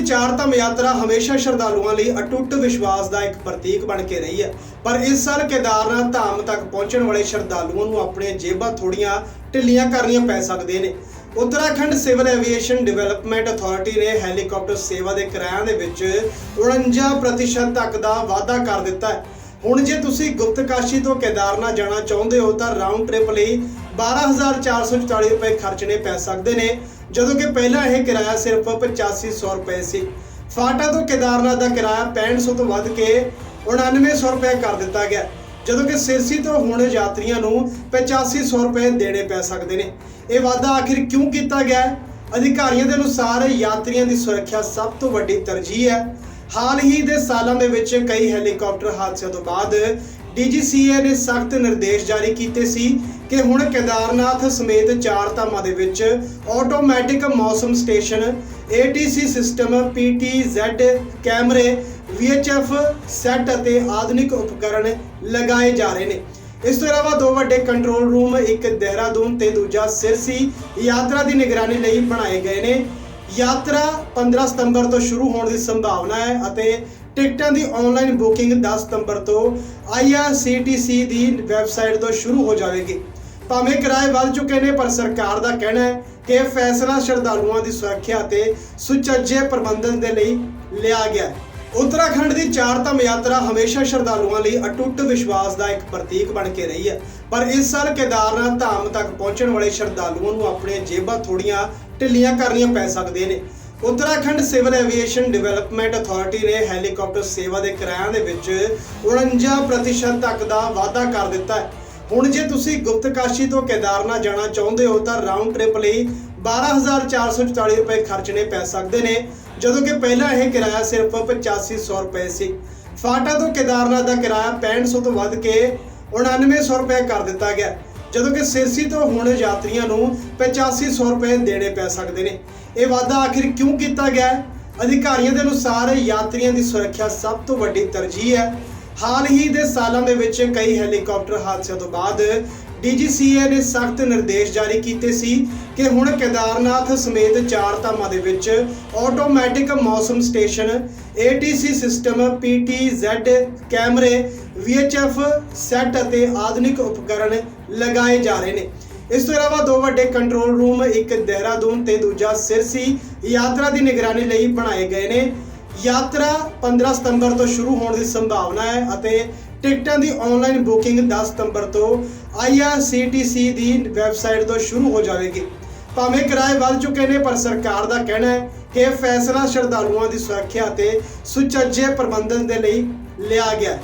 ਚਾਰ ਧਾਮ ਯਾਤਰਾ ਹਮੇਸ਼ਾ ਸ਼ਰਧਾਲੂਆਂ ਲਈ ਅਟੁੱਟ ਵਿਸ਼ਵਾਸ ਦਾ ਇੱਕ ਪ੍ਰਤੀਕ ਬਣ ਕੇ ਰਹੀ ਹੈ। ਪਰ ਇਸ ਸਾਲ ਕੇਦਾਰਨਾਥ ਧਾਮ ਤੱਕ ਪਹੁੰਚਣ ਵਾਲੇ ਸ਼ਰਧਾਲੂਆਂ ਨੂੰ ਆਪਣੀਆਂ ਜੇਬਾਂ ਥੋੜੀਆਂ ਢਿੱਲੀਆਂ ਕਰਨੀਆਂ ਪੈ ਸਕਦੀਆਂ ਨੇ। Uttarakhand civil aviation development authority ਨੇ ਹੈਲੀਕਾਪਟਰ ਸੇਵਾ ਦੇ ਕਿਰਾਇਆਂ ਦੇ ਵਿੱਚ 49% ਤੱਕ ਦਾ ਵਾਧਾ ਕਰ ਦਿੱਤਾ ਹੈ। ਹੁਣ ਜੇ ਤੁਸੀਂ ਗੁਪਤਕਾਸ਼ੀ ਤੋਂ ਕੇਦਾਰਨਾਥ ਜਾਣਾ ਚਾਹੁੰਦੇ ਹੋ ਤਾਂ ਰਾਉਂਡ ਟ੍ਰਿਪ ਲਈ 12444 ਰੁਪਏ ਖਰਚਣੇ ਪੈ ਸਕਦੇ ਨੇ। ਜਦੋਂ ਕਿ ਪਹਿਲਾਂ ਇਹ ਕਿਰਾਇਆ ਸਿਰਫ 8500 ਰੁਪਏ ਸੀ। ਫਾਟਾ ਤੋਂ ਕੇਦਾਰਨਾਥ ਦਾ ਕਿਰਾਇਆ 6500 ਤੋਂ ਵੱਧ ਕੇ 9900 ਰੁਪਏ ਕਰ ਦਿੱਤਾ ਗਿਆ। ਜਦੋਂ ਕਿ ਸਿਰਸੀ ਤੋਂ ਹੁਣ ਯਾਤਰੀਆਂ ਨੂੰ 8500 ਰੁਪਏ ਦੇਣੇ ਪੈ ਸਕਦੇ ਨੇ। ਇਹ ਵਾਧਾ ਆਖਿਰ ਕਿਉਂ ਕੀਤਾ ਗਿਆ? ਅਧਿਕਾਰੀਆਂ ਦੇ ਅਨੁਸਾਰ ਯਾਤਰੀਆਂ ਦੀ ਸੁਰੱਖਿਆ ਸਭ ਤੋਂ ਵੱਡੀ ਤਰਜੀਹ ਹੈ। ਹਾਲ ਹੀ ਦੇ ਸਾਲਾਂ ਦੇ ਵਿੱਚ ਕਈ ਹੈਲੀਕਾਪਟਰ ਹਾਦਸਿਆਂ ਤੋਂ ਬਾਅਦ ਡੀਜੀਸੀਏ ਨੇ ਸਖਤ ਨਿਰਦੇਸ਼ ਜਾਰੀ ਕੀਤੇ ਸੀ ਕਿ ਹੁਣ ਕੇਦਾਰਨਾਥ ਸਮੇਤ ਚਾਰ ਧਾਮਾਂ ਦੇ ਵਿੱਚ ਆਟੋਮੈਟਿਕ ਮੌਸਮ ਸਟੇਸ਼ਨ ATC ਸਿਸਟਮ PTZ ਕੈਮਰੇ VHF ਸੈੱਟ ਅਤੇ ਆਧੁਨਿਕ ਉਪਕਰਣ ਲਗਾਏ ਜਾ ਰਹੇ ਨੇ। ਇਸ ਤੋਂ ਇਲਾਵਾ ਦੋ ਵੱਡੇ ਕੰਟਰੋਲ ਰੂਮ, ਇੱਕ ਦੇਹਰਾਦੂਨ ਤੇ ਦੂਜਾ ਸਿਰਸੀ ਯਾਤਰਾ ਦੀ ਨਿਗਰਾਨੀ ਲਈ ਬਣਾਏ ਗਏ ਨੇ। ਯਾਤਰਾ 15 ਸਤੰਬਰ ਤੋਂ ਸ਼ੁਰੂ ਹੋਣ ਦੀ ਸੰਭਾਵਨਾ ਹੈ ਅਤੇ ਟਿਕਟਾਂ ਦੀ ਆਨਲਾਈਨ ਬੁਕਿੰਗ 10 ਸਤੰਬਰ ਤੋਂ IRCTC ਦੀ ਵੈਬਸਾਈਟ ਤੋਂ ਸ਼ੁਰੂ ਹੋ ਜਾਵੇਗੀ। ਭਾਵੇਂ ਕਿਰਾਏ ਵੱਧ ਚੁੱਕੇ ਨੇ, ਪਰ ਸਰਕਾਰ ਦਾ ਕਹਿਣਾ ਹੈ ਕਿ ਇਹ ਫੈਸਲਾ ਸ਼ਰਧਾਲੂਆਂ ਦੀ ਸੁਰੱਖਿਆ ਅਤੇ ਸੁਚੱਜੇ ਪ੍ਰਬੰਧਨ ਦੇ ਲਈ ਲਿਆ ਗਿਆ ਹੈ। ਉੱਤਰਾਖੰਡ ਦੀ ਚਾਰ ਧਾਮ ਯਾਤਰਾ ਹਮੇਸ਼ਾ ਸ਼ਰਧਾਲੂਆਂ ਲਈ ਅਟੁੱਟ ਵਿਸ਼ਵਾਸ ਦਾ ਇੱਕ ਪ੍ਰਤੀਕ ਬਣ ਕੇ ਰਹੀ ਹੈ। ਪਰ ਇਸ ਸਾਲ ਕੇਦਾਰਨਾਥ ਧਾਮ ਤੱਕ ਪਹੁੰਚਣ ਵਾਲੇ ਸ਼ਰਧਾਲੂਆਂ ਨੂੰ ਆਪਣੀਆਂ ਜੇਬਾਂ ਥੋੜੀਆਂ ਢਿੱਲੀਆਂ ਕਰਨੀਆਂ ਪੈ ਸਕਦੇ ਨੇ। Uttarakhand civil aviation development authority ਨੇ ਹੈਲੀਕਾਪਟਰ ਸੇਵਾ ਦੇ ਕਿਰਾਇਆਂ ਦੇ ਵਿੱਚ 49% ਤੱਕ ਦਾ ਵਾਧਾ ਕਰ ਦਿੱਤਾ ਹੈ। ਹੁਣ ਜੇ ਤੁਸੀਂ ਗੁਪਤਕਾਸ਼ੀ ਤੋਂ ਕੇਦਾਰਨਾਥ ਜਾਣਾ ਚਾਹੁੰਦੇ ਹੋ ਤਾਂ ਰਾਉਂਡ ਟ੍ਰਿਪ ਲਈ 12444 ਰੁਪਏ ਖਰਚਣੇ ਪੈ ਸਕਦੇ ਨੇ, ਜਦੋਂ ਕਿ ਪਹਿਲਾਂ ਇਹ ਕਿਰਾਇਆ ਸਿਰਫ 8500 ਰੁਪਏ ਸੀ। ਫਾਟਾ ਤੋਂ ਕੇਦਾਰਨਾਥ ਦਾ ਕਿਰਾਇਆ 6500 ਤੋਂ ਵੱਧ ਕੇ 9900 ਰੁਪਏ ਕਰ ਦਿੱਤਾ ਗਿਆ। ਜਦੋਂ ਕਿ ਸਿਰਸੀ ਤੋਂ ਹੁਣ ਯਾਤਰੀਆਂ ਨੂੰ 8500 ਰੁਪਏ ਦੇਣੇ ਪੈ ਸਕਦੇ ਨੇ। ਇਹ ਵਾਧਾ ਆਖਿਰ ਕਿਉਂ ਕੀਤਾ ਗਿਆ ਹੈ? ਅਧਿਕਾਰੀਆਂ ਦੇ ਅਨੁਸਾਰ ਯਾਤਰੀਆਂ ਦੀ ਸੁਰੱਖਿਆ ਸਭ ਤੋਂ ਵੱਡੀ ਤਰਜੀਹ ਹੈ। ਹਾਲ ਹੀ ਦੇ ਸਾਲਾਂ ਦੇ ਵਿੱਚ ਕਈ ਹੈਲੀਕਾਪਟਰ ਹਾਦਸਿਆਂ ਤੋਂ ਬਾਅਦ ਡੀਜੀਸੀਏ ਨੇ ਸਖਤ ਨਿਰਦੇਸ਼ ਜਾਰੀ ਕੀਤੇ ਸੀ ਕਿ ਹੁਣ ਕੇਦਾਰਨਾਥ ਸਮੇਤ ਚਾਰ ਧਾਮਾਂ ਦੇ ਵਿੱਚ ਆਟੋਮੈਟਿਕ ਮੌਸਮ ਸਟੇਸ਼ਨ ATC ਸਿਸਟਮ PTZ ਕੈਮਰੇ VHF ਸੈੱਟ ਅਤੇ ਆਧੁਨਿਕ ਉਪਕਰਣ ਲਗਾਏ ਜਾ ਰਹੇ ਨੇ। ਇਸ ਤੋਂ ਇਲਾਵਾ ਦੋ ਵੱਡੇ ਕੰਟਰੋਲ ਰੂਮ, ਇੱਕ ਦੇਹਰਾਦੂਨ ਤੇ ਦੂਜਾ ਸਿਰਸੀ, ਯਾਤਰਾ ਦੀ ਨਿਗਰਾਨੀ ਲਈ ਬਣਾਏ ਗਏ ਨੇ। ਯਾਤਰਾ 15 ਸਤੰਬਰ ਤੋਂ ਸ਼ੁਰੂ ਹੋਣ ਦੀ ਸੰਭਾਵਨਾ ਹੈ ਅਤੇ ਟਿਕਟਾਂ ਦੀ ਆਨਲਾਈਨ ਬੁਕਿੰਗ 10 ਸਤੰਬਰ ਤੋਂ IRCTC ਦੀ ਵੈਬਸਾਈਟ ਤੋਂ ਸ਼ੁਰੂ ਹੋ ਜਾਵੇਗੀ। ਭਾਵੇਂ ਕਿਰਾਏ ਵੱਧ ਚੁੱਕੇ ਨੇ, ਪਰ ਸਰਕਾਰ ਦਾ ਕਹਿਣਾ ਹੈ ਕਿ ਇਹ ਫੈਸਲਾ ਸ਼ਰਧਾਲੂਆਂ ਦੀ ਸੁਰੱਖਿਆ ਅਤੇ ਸੁਚੱਜੇ ਪ੍ਰਬੰਧਨ ਦੇ ਲਈ ਲਿਆ ਗਿਆ ਹੈ।